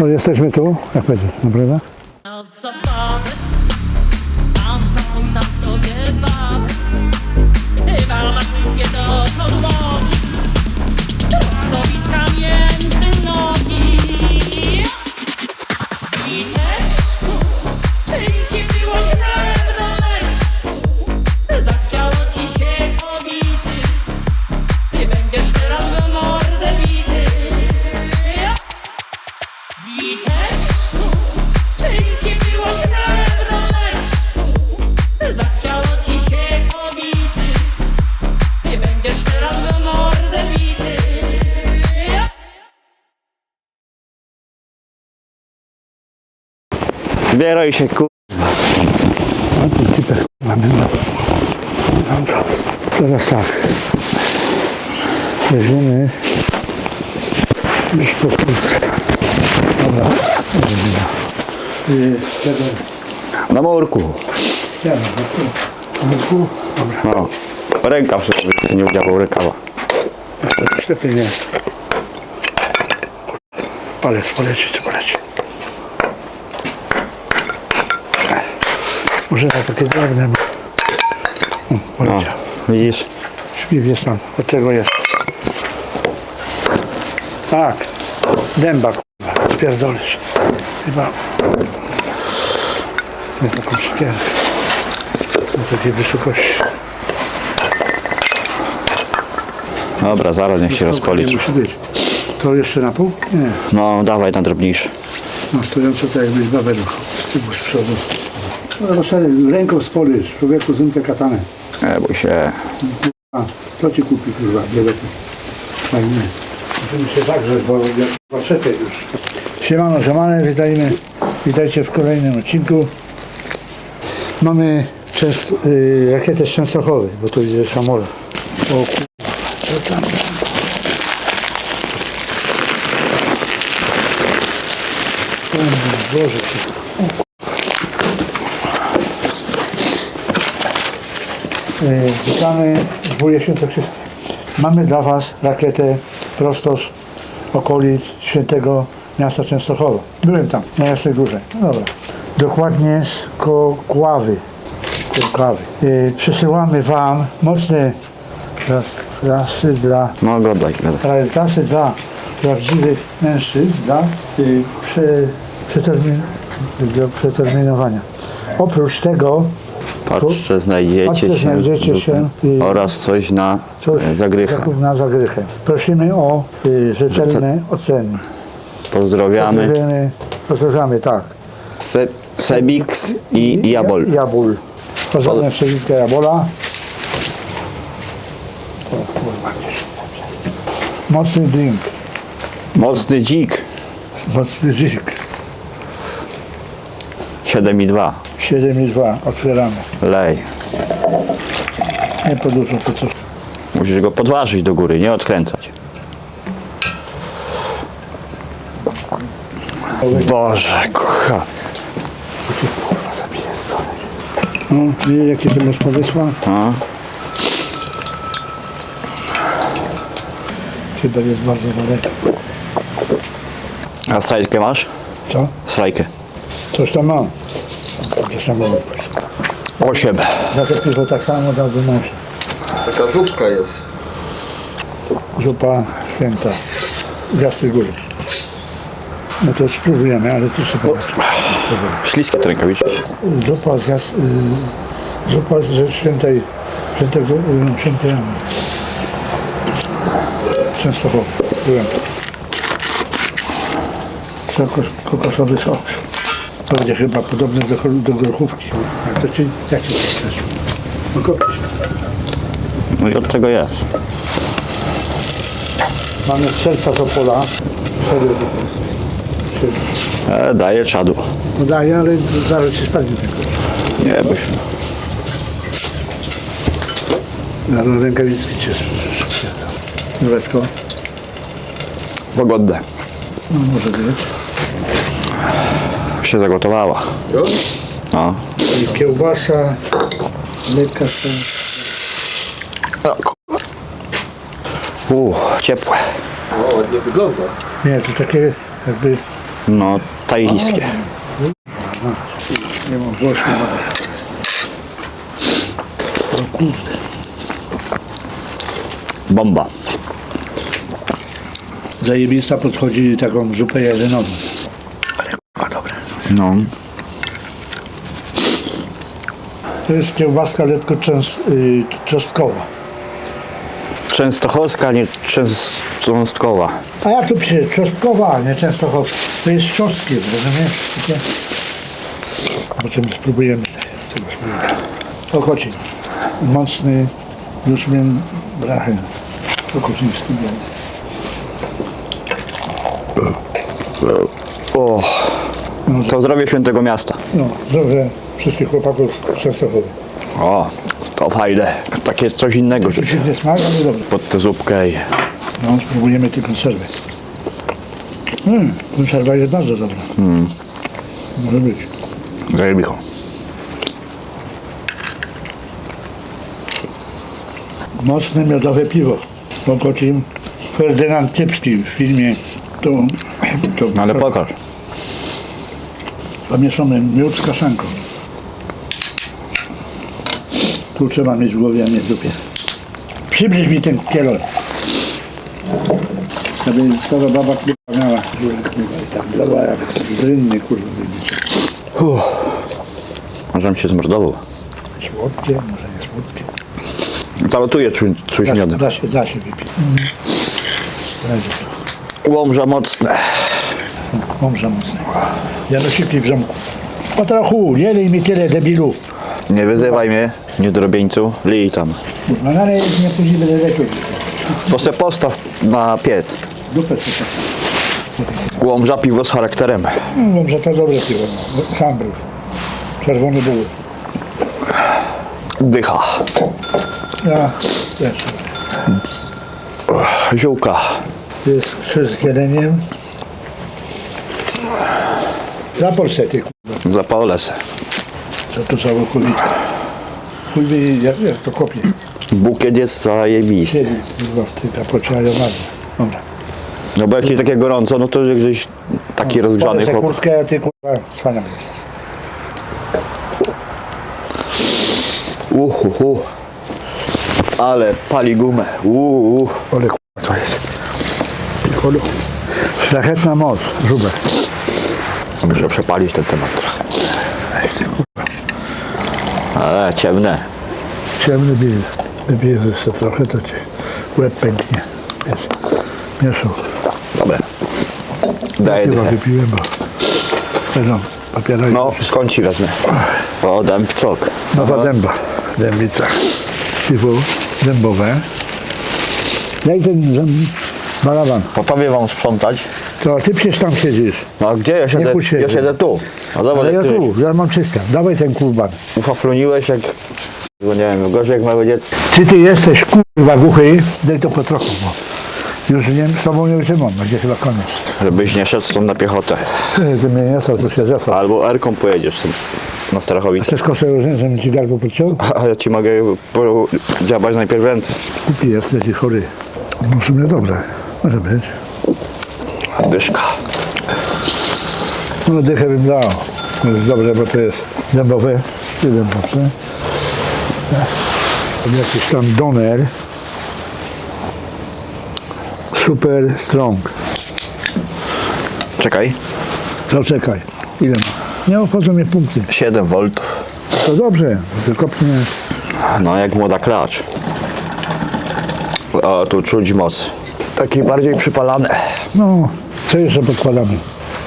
No jesteśmy tu, jak będzie, naprawdę? Chyba ma Co Zbieraj się ku... A tu typę mamy. To teraz tak. Weźmiemy gdzieś po. Dobra. Na murku. Ja na boku. Dobra. No. Rękaw sobie nie udziałał rękawa. Ślepy nie. Palec poleci, to poleci. Może na takie drobne. bo- O, No. Widzisz? Jest tam, od tego jest. Tak, dęba kurwa, spierdolisz. Chyba na taką szkierę. Na takiej wysokości. Dobra, zaraz niech się Nie rozkoli. musi być. To jeszcze na pół? Nie. No, dawaj na drobniejszy. No stojąco tak jakbyś babę ruchał z tyłu, z przodu. No serio, ręką spolisz, człowieku zrób tę katanę. Nie bój się. A, to ci kupi kurwa, biletę. Fajnie. Musimy się zagrzeć, bo warszety już. Siemano, siemane, witajmy. Witajcie w kolejnym odcinku. Mamy częst, y, rakietę z Częstochowy, bo tu idzie samolot. O kurwa, co tam? O Boże, co- E, Witamy w Wójcie Świętokrzyskim. Mamy dla Was rakietę prosto z okolic świętego miasta Częstochowa. Byłem tam, na Jasnej Górze. No dobra. Dokładnie z Kokławy. Kokławy. E, Przesyłamy Wam mocne tras- trasy dla No, godaj, godaj. trasy dla prawdziwych mężczyzn dla y, prze, przetermin, do przeterminowania. Oprócz tego Patrzcie, znajdziecie się, znajdziecie się i- oraz coś na coś e, zagrychę. zakup na zagrychę. Prosimy o y, rzetelne oceny. Pozdrawiamy. Pozdrawiamy, pozdrawiamy tak. Se, Sebix i Jabol. Jabol. Pozdrawiam Sewitkę Jabola. O, kurwa, gdzieś. Mocny drink. Mocny dzik. Mocny dzik. 7,2. 7,2. Otwieramy. Lej. Nie po dużo, to co? Musisz go podważyć do góry, nie odkręcać. Boże, kochany. No, i jakie to masz pomysła? No. Chyba jest bardzo daleko. A strajkę masz? Co? Strajkę. Coś tam mam. To samo. 8. Zawsze piwo tak samo dałby mąż. Taka zupka jest. Zupa święta. Z Jasnej Góry. No to spróbujemy, ale tu sobie zobaczymy. Śliskie te rękawiczki. Zupa z jas... y, Zupa ze świętej... Świętego... y, Świętej Anny. Częstochowy. Byłem tam. Kokos, kokosowy sok. To będzie chyba podobny do, do grochówki. A to ci... Jak ci to chcesz? No kopić. No i od tego jest. Mamy serca z Opola. E, daję czadu. No daję, ale zaraz się spadnie tylko. Nie bój się. Na no, rękawiczki cię sprzedam. Nureczko. Pogodne. No może być. Się zagotowała. Już? No. I kiełbasa, lekka ta. O, kurwa. U, ciepłe. O, ładnie wygląda. Nie, to takie jakby No, tajliskie. Nie mam włoski. Bomba. Zajebista podchodzi taką zupę jadynową. No. To jest kiełbaska lekko częs, y, czosnkowa. Częstochowska, nie częstostkowa. A jak tu pisze? Czosnkowa, nie częstochowska. To jest czosnkiem, rozumiesz? Takie- Potem spróbujemy tego spróbujemy. Okocin. Mocny, Juszmin Brachy. Okociński blend. O. To zdrowie świętego miasta. No, dobrze. Wszystkich chłopaków z Częstochowy. O, to fajne. Takie coś innego czuć. Dziwny smak, ale dobry. Pod tę zupkę i... No, spróbujemy tej konserwy. Mm, konserwa jest bardzo dobra. Może być. Zajebicho. Mocne miodowe piwo. Okocim Ferdynand Typski w filmie to, to No ale pokaż. Zamieszamy miód z kaszanką. Tu trzeba mieć w głowie, a nie w dupie. Przybliż mi ten kielon. Żeby stara baba kurwa miała i tam dała jak rynny kurwa. Możemy się zmordował. Słodkie, może nie słodkie. Zalotuje czuć, czuć Da, się, da się wypić. To. Łomża mocne. Mąża mocny. Janosiki w zamku. Po trochu, nie lej mi tyle debilu. Nie wyzywaj mnie, niedrobieńcu. Lij tam. No ale nie później będę leciał. To se postaw na piec. Dupę co. Łomża piwo z charakterem. Mówią, że to dobre piwo. no. Sam był. Czerwony był. Dycha. Ja też. Ziółka. To jest krzyż z kieleniem. Zapol se ty, kurwa. Zapałę se. Co to za łokowice. Chuj wie, jak, jak to kopie. Bukiet jest zajebisty. Siedzi, kurwa, tej kapocie, ale ładnie. Dobra. No bo jak ci takie gorąco, no to gdzieś taki rozgrzany Podaj se chłop. kurtkę, a ty, kurwa, wspaniale jest. Uhuhu. Ale pali gumę. Uhu. Ale kurwa, to jest. Szlachetna moc, żubek. Muszę przepalić ten temat trochę. Ale ciemne. Ciemny bil. Wypijesz jeszcze trochę, to ci łeb pęknie. Jest. Mieszał. Dobra. Daję Chyba dychę. wypiłem, bo... Leżą. No, skąd ci wezmę? O, dębcok. Nowa dęba. Dębica. Piwo dębowe. Daj ten zęb... balaban. Po tobie mam sprzątać. To ty przecież tam siedzisz. No a gdzie ja siedzę? się. Ja siedzę tu. A zobacz, Ale ja jak ty tu, ja mam czyste. Dawaj ten kurban. ufafluniłeś jak... Bo nie wiem, gorzej jak małe dziecko. Czy ty jesteś kurwa głuchy? Daj to po trochu, bo już nie, z tobą nie wytrzymam. Będzie chyba koniec. Żebyś nie szedł stąd na piechotę. Ty mnie nie stał, tu się zesłał. Albo Erką pojedziesz stąd na Starachowice. Chcesz kosę różne, żebym ci gardło podciął? A ja ci mogę działać najpierw ręce. Kupi jesteś i chory. No w sumie dobre. Może być. Dyszka. No dychę bym dał. Jest dobre, bo to jest dębowe. Ty dębowce. Jakiś tam doner. Super strong. Czekaj. To czekaj. Ile ma? Nie obchodzą mnie punkty. 7 V. To dobrze, tylko mnie. No jak młoda klacz. O, tu czuć moc. Taki bardziej przypalany. No, co jeszcze podkładamy?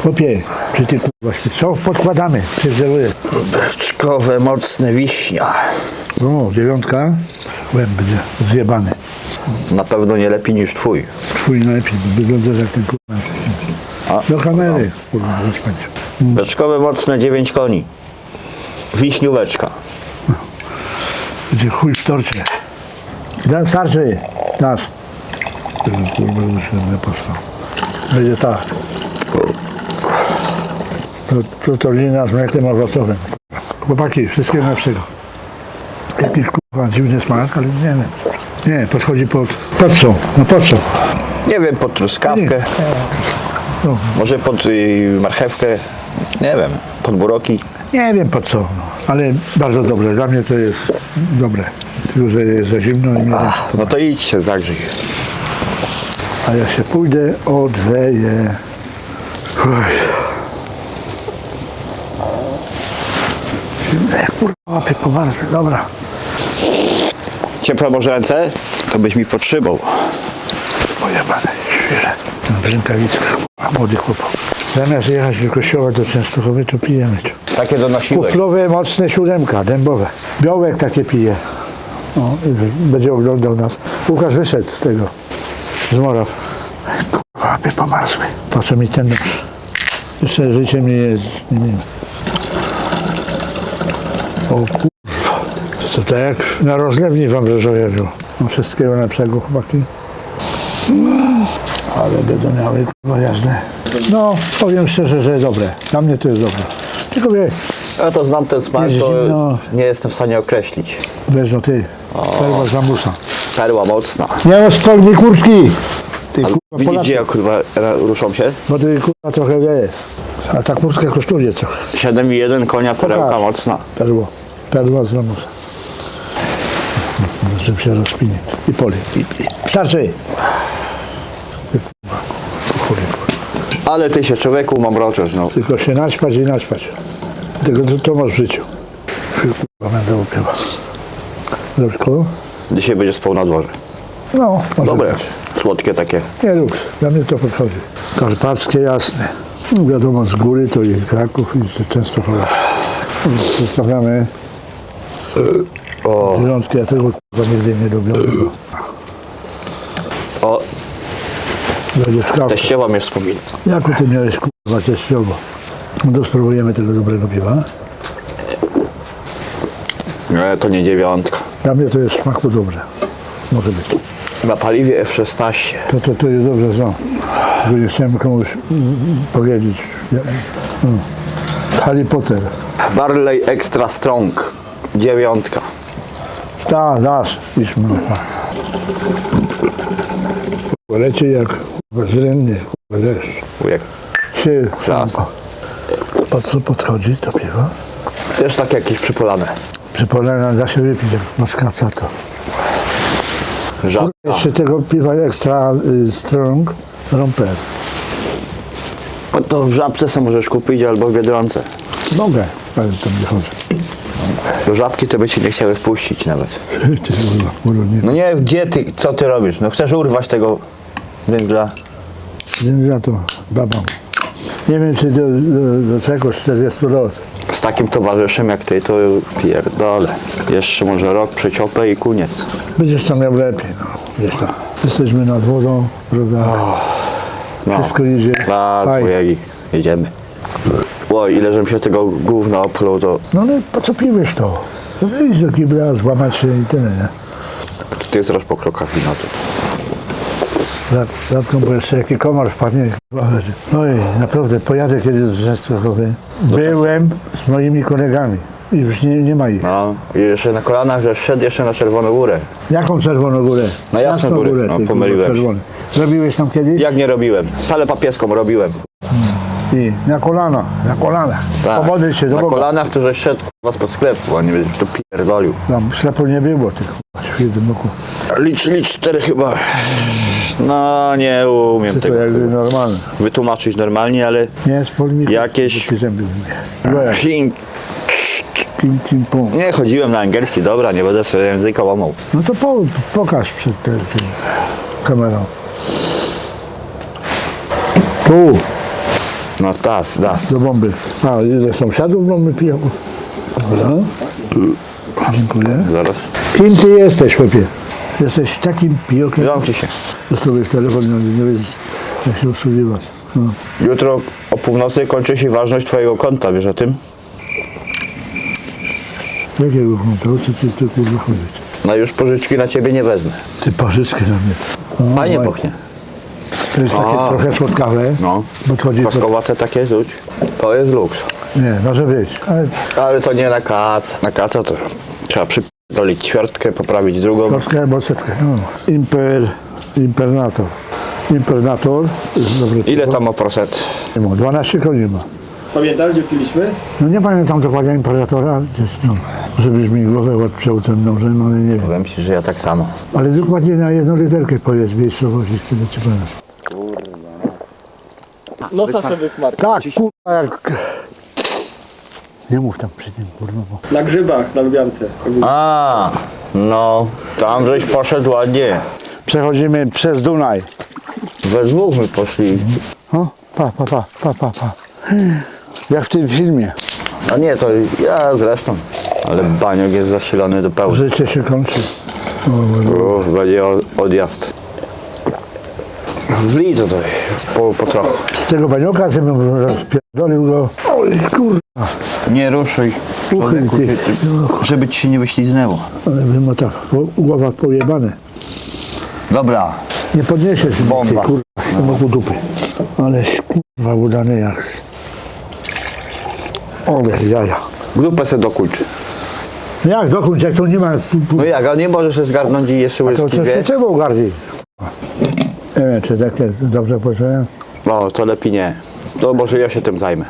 Chłopie, czy ty śpisz? Co podkładamy? Przyzderuję. Beczkowe, mocne wiśnia. No, dziewiątka. Łeb będzie zjebany. Na pewno nie lepiej niż twój. Twój najlepiej, bo wyglądasz jak ten kurwa. A, Do kamery, kurwa, rozpędź. Beczkowe, mocne 9 koni. Wiśnióweczka. Będzie chuj w torcie. Dam starczy. Nas. Tego kurwa już nie posłał. Będzie tak. To, to, to lina z mlekiem owocowym. Chłopaki, wszystkiego najlepszego. Jakiś kurwa dziwny smak, ale nie wiem. Nie, podchodzi pod... Pod co? No pod co? Nie wiem, pod truskawkę. No, Może pod y, marchewkę, nie wiem, pod buroki. nie wiem po co, no. ale bardzo dobre. Dla mnie to jest dobre. Tylko, że jest za zimno i nie Ach, no to idź się zagrzej. A ja się pójdę. Oj. Zimne, kurwa, łapie poważnie. Dobra. Ciepłe może ręce? To byś mi potrzymał. Pojebane, świeże. Rękawiczkach, kurwa, młody chłopak. Zamiast jechać do kościoła do Częstochowy, to pijemy to. Takie donosiłeś. Kuflowe, mocne siódemka, dębowe. Białek takie pije. O, będzie oglądał nas. Łukasz wyszedł z tego, z Moraw. Kurwa, łapie pomarzły. Po co mi ten nóż? Jeszcze życie mnie jest, nie wiem. O kurwa. To co, tak jak na rozlewni wam Rzeszowie było. No, wszystkiego lepszego, chłopaki. Ale będą miały kurwa jazdę. No, powiem szczerze, że dobre. Dla mnie to jest dobre. Tylko wie, Ja to znam ten smak, Jest to zimno. nie jestem w stanie określić. Weź no ty, perła zamusa. Perła mocna. Nie spodni kurtki! Ty Ale kurwa widzicie Polacy, jak kurwa ra- ruszą się? bo ty kurwa trochę wie. A ta kurtka kosztuje trochę. 7,1 konia, perełka Pokaż. mocna. Perło, perła z zamusa. Żeby się rozpinie. I poli. I, i. Starczy! Ale ty się człowieku mamroczesz, no. Tylko się naćpać i naćpać. Tego to, to masz w życiu. Ty, Kurwa, będę opiewał. Dobrze, Dzisiaj będzie spał na dworze. No, może Dobre, być. słodkie takie. Nie luks, dla mnie to podchodzi. Karpackie, jasne. No, wiadomo, z góry to i Kraków, i Częstochowa. Zostawiamy O, zielątki, ja tego kurwa nigdy nie lubię. o, Będzie czkał. teściewa mnie wspomina. Jaku ty miałeś kurwa teściowo? No to spróbujemy tego dobrego piwa. Nie, to nie dziewiątka. Dla mnie to jest w smaku dobrze. Może być. Na paliwie F16. To, to, to jest dobrze znam. Tylko nie chciałem komuś powiedzieć. Mm. Harry Potter. Barley Extra Strong. Dziewiątka. Ta, nas, idźmy. Kurwa, Leci jak kurwa, deszcz. Ujek. Się, Klas. po co podchodzi to piwo? Też tak jakieś przypolane. Przypomina, da się wypić, jak masz kaca to. Żabka. Jeszcze tego piwa ekstra y, strong, romper. No to w żabce sobie możesz kupić albo w Biedronce. Mogę, ale to nie chodzi. Do żabki to by ci nie chciały wpuścić nawet. Ty kurwa, kurwa, nie. No nie, gdzie ty, co ty robisz? No chcesz urwać tego węgla. Za to, babą. Nie wiem, czy do, do, do czego 40 lat. Z takim towarzyszem jak ty, to pierdolę. Jeszcze może rok przeciopę i koniec. Będziesz tam miał lepiej, no. Wiesz to. Jesteśmy nad wodą, prawda? No. Wszystko idzie. Na Fajnie. jedziemy. Oj, ile żem się tego gówna opluł, to No ale po co piłeś to? No Wyjść do kibla, złamać się i tyle, nie? ty jest raz po krokach wina tu. Rzad- Rzadko, bo jeszcze jaki komar wpadnie. Oj, naprawdę pojadę kiedyś z Częstochowy. Byłem z moimi kolegami. I już nie, nie ma ich. No, i jeszcze na kolanach, że szedł jeszcze na Czerwoną Górę. Jaką czerwoną górę? Na Jasną Górę, no, pomyliłem się. Zrobiłeś tam kiedyś? Jak nie robiłem? Salę papieską robiłem. I na kolana, na kolana. Tak. Pomodlić się do Na Boga. kolanach to żeś szedł was pod sklepu, a nie będziesz tu pierdolił. Tam ślepo nie było tych w jednym oku. Licz, licz cztery chyba. No, nie umiem to tego jakby chyba normalne. wytłumaczyć normalnie, ale Nie, z polniku. Jakieś- Takie zęby. Chin- kim, pum. nie chodziłem na angielski, dobra, nie będę sobie języka łamał. No to po, pokaż przed tym kamerą. Tu, No tas, das. do bomby. A, ile sąsiadów bomby piją? Dobra. Dziękuję. Zaraz. Kim ty jesteś, chłopie? Jesteś takim pijokiem. Zamknij się. Zostawisz telefon, nie, nie wiedzieć, jak się obsługiwać. No. Jutro o północy kończy się ważność twojego konta, wiesz o tym? Jakiego konta? O co ty, ty kurwa? No już pożyczki na ciebie nie wezmę. Ty pożyczki na mnie. O, Fajnie maj. pochnie. To jest takie A. trochę słodkawe. No. Podchodzi pod... Kwaskowate takie rzuć. To jest luks. Nie, może być. Ale Ale to nie na kac. Na kaca to trzeba przypierdolić ćwiartkę, poprawić drugą. Polskę albo setkę. No. Imper, impernator. Impernator. jest Dobry Ile tam ma procent? Nie ma, 12 koni ma. Pamiętasz, gdzie piliśmy? No nie pamiętam dokładnie Imperatora, gdzieś, no, żebyś mi głowę odciął ten nożem, ale nie wiem. Powiem ci, że ja tak samo. Ale dokładnie na jedną literkę powiedz miejscowości, wtedy ci powiem. Nosa sobie wysmarka. Tak, kurwa jak... Nie mów tam przy tym, kurwa, bo... Na grzybach, na Lubiance. A, no, tam żeś poszedł ładnie. Przechodzimy przez Dunaj. We dwóch my poszli. O, pa, pa, pa, pa, pa, pa. Jak w tym filmie. A nie, to ja zresztą. Ale baniok jest zasilony do pełna. Życie się kończy. O, będzie o- odjazd. Wlij to tutaj, po, po trochu. Z tego banioka sobie bym rozpierdolił go. Oj, kurwa. Nie ruszuj, człowieku, ty. żeby ci się nie wyśliznęło. Ale bym ma tak w głowach pojebane. Dobra, Nie podniesie się Bomba. Kurwa, no. wokół dupy. Ale kurwa udany jak... Ole, jaja. grupę se dokuńcz. Jak dokąd, jak to nie ma... No jak, ale nie możesz się zgarnąć i jeszcze To łyżki co dwie? z czego gardziej? Nie wiem, czy takie dobrze poczułem. No, to lepiej nie. To może ja się tym zajmę.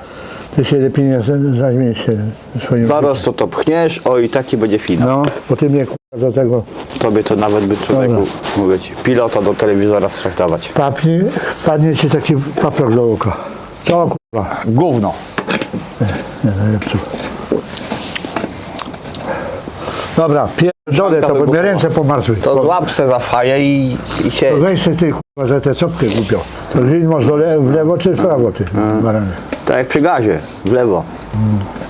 Ty się lepiej nie z- zajmiesz się swoim... Zaraz to to pchniesz, o i taki będzie finał. No, po tym kurwa, do tego Tobie to nawet by człowieku, mówię ci, pilota do telewizora strachtować. papnie, padnie ci taki paprok do oka. To kurwa, Gówno. nie najlepszy. Dobra, pierdolę to, bo mnie ręce pomarzły. To złap se za faję i, i się... To weź sobie ty kurwa, że te czopkę głupio. To gdzieś masz do le- w lewo czy w prawo ty? Barany. Tak jak przy gazie, w lewo.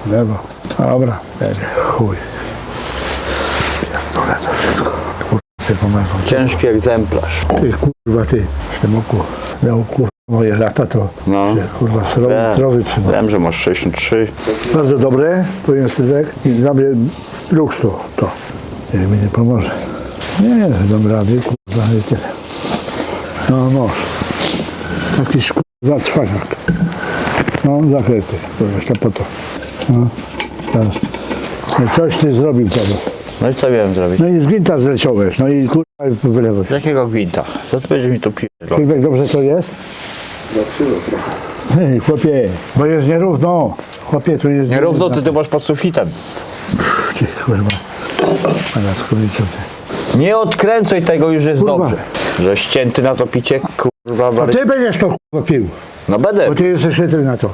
W lewo. Dobra, będzie. chuj. Pierdolę to wszystko. Kurwa, się pomarzło. Ciężki egzemplarz. Ty kurwa, ty, w tym oku. Miał kurwa moje lata, to No. się, kurwa srowy, srowy trzyma. Wiem, że masz 63. Bardzo dobre, powiem Sylwek. I dla mnie luksu to. Nie, mi nie pomoże. Nie, dam rady, kurwa, i tyle. No, mąż. Taki kurwa cwaniak. No, zakryty. Kurwa, to po to. No, teraz. No, coś ty zrobił tego. No i co miałem zrobić? No i z gwinta zleciałeś, no i kurwa wylewoś. Z jakiego gwinta? Co ty będziesz mi tu pierdol? Sylwek, dobrze to jest? Hej, chłopie, bo jest nierówno. Chłopie, tu jest Nierówno ty, ty masz pod sufitem. Ty, kurwa. Ty. Nie odkręcaj tego, już jest Kurwa. dobrze. Że ścięty na to picie, kurwa, A bary... ty będziesz to kurwa pił, No będę. bo ty jesteś chytry na to.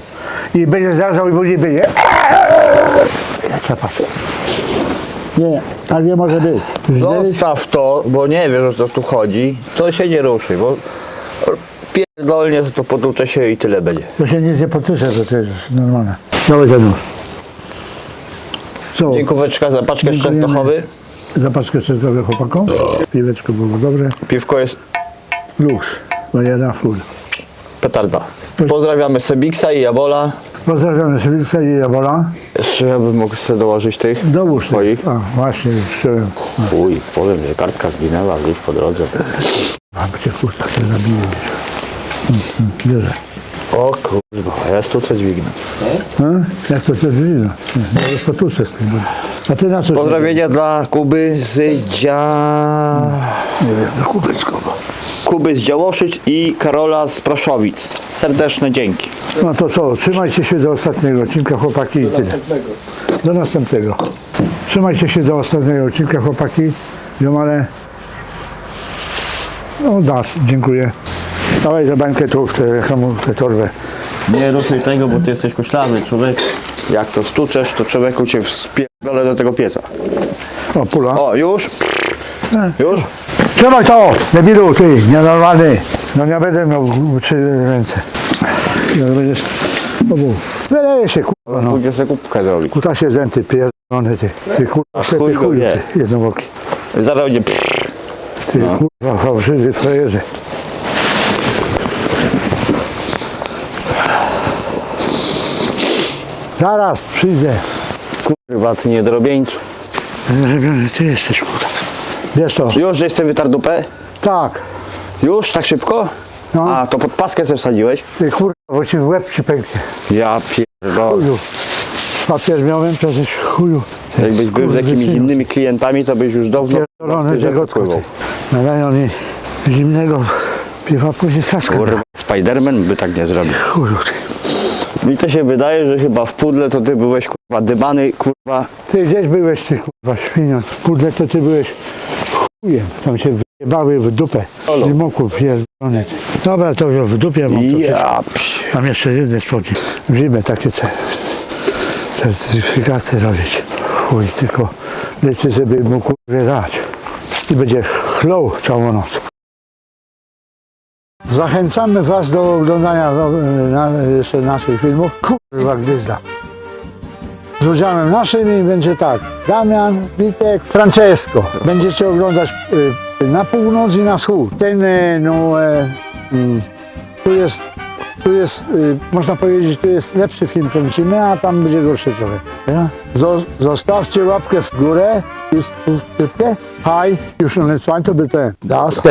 I będziesz zrażał i później będzie. Czapa. Nie, tak nie może być. Zostaw to, bo nie wiesz o co tu chodzi. To się nie ruszy, bo pierdolnie to, potłucze się i tyle będzie. To się nic nie podsysze, że to jest normalne. Dawaj ten nóż. Co? Dziękóweczka za paczkę z Dziękujemy. Częstochowy. Zapaczkę czerwową chłopakom. Piweczko było dobre. Piwko jest Luks. Bajera full. petarda. Pozdrawiamy Sebiksa i Jabola. Pozdrawiamy Sylica i Jabola. Jeszcze ja bym mógł sobie dołożyć tych Dołóż twoich. tych. A, właśnie, wszedłem. Uj, powiem, że kartka zginęła gdzieś po drodze. A, cię kurwa, się zabiję Bierze. O kurwa, a ja tu co dźwignę. A? Jak to się? Ja już potuszę z tym. A ty na co? Pozdrowienia dla Kuby z Dzia... Nie wiem, do Kubeckowa. Kuby z Działoszyc i Karola z Praszowic. Serdeczne dzięki. No to co, trzymajcie się do ostatniego odcinka, chłopaki i tyle. Do następnego. Trzymajcie się do ostatniego odcinka, chłopaki. Ziomale. No, das, dziękuję. Dawaj za bańkę tu w tę hamulkę, torbę. Nie ruszaj tego, bo ty jesteś koślawy, człowiek. Jak to stuczesz, to człowieku cię wspierdolę do tego pieca. O, pula. O, już? Już? Trzymaj to, debilu, ty, nienormalny. No nie będę miał trzy ręce. Jak będziesz... No wyleje się, kurwa, no. Pójdziesz sobie kubkę zrobić. Kuta się zęty, pierdolony ty. Ty kurwa, chuj ślepy go chuju, wie. ty, jednoboki. Zaraz będzie Ty kurwa, fałszywy frajerze. Zaraz przyjdę. kurwa, ty niedrobieńcu. Zrobiony ty jesteś, kurwa. Wiesz to? Już, żeś sobie wytarł dupę? Tak. Już, tak szybko? No. A, to pod paskę sobie wsadziłeś? Ty kurwa, bo ci w łeb ci pęknie. Ja pierdolę. Chuju. Papier miałem, przecież chuju. Jakbyś był z jakimiś innymi klientami, to byś już dawno Pierdolony tego pływał. Nadają mi zimnego Piwa później Saska. Kurwa, Spiderman by tak nie zrobił. Chuju. Mi to się wydaje, że chyba w pudle to ty byłeś kurwa dybany, kurwa. Ty gdzieś byłeś, ty kurwa świnio. Kurde, to ty byłeś chujem. Tam się wyjebały w dupę. Nie mógł pierdolony. Dobra, to już w dupie mam. To Ja psi. Mam jeszcze jedne spodnie. Musimy takie ce- certyfikaty robić. Chuj, tylko lecę, żeby mógł kurde dać. I będzie chlął całą noc. Zachęcamy Was do oglądania jeszcze naszych filmów. Kurwa gwiazda. Z udziałem naszym i będzie tak. Damian, Witek, Francesco. Będziecie oglądać y, na północ i na wschód. Ten, y, no, e, mm, tu jest tu jest, y, można powiedzieć, tu jest lepszy film kręcimy, a tam będzie gorszy trochę. Zostawcie łapkę w górę i subskrypcję. Hi, już fajny, to by ten. Das.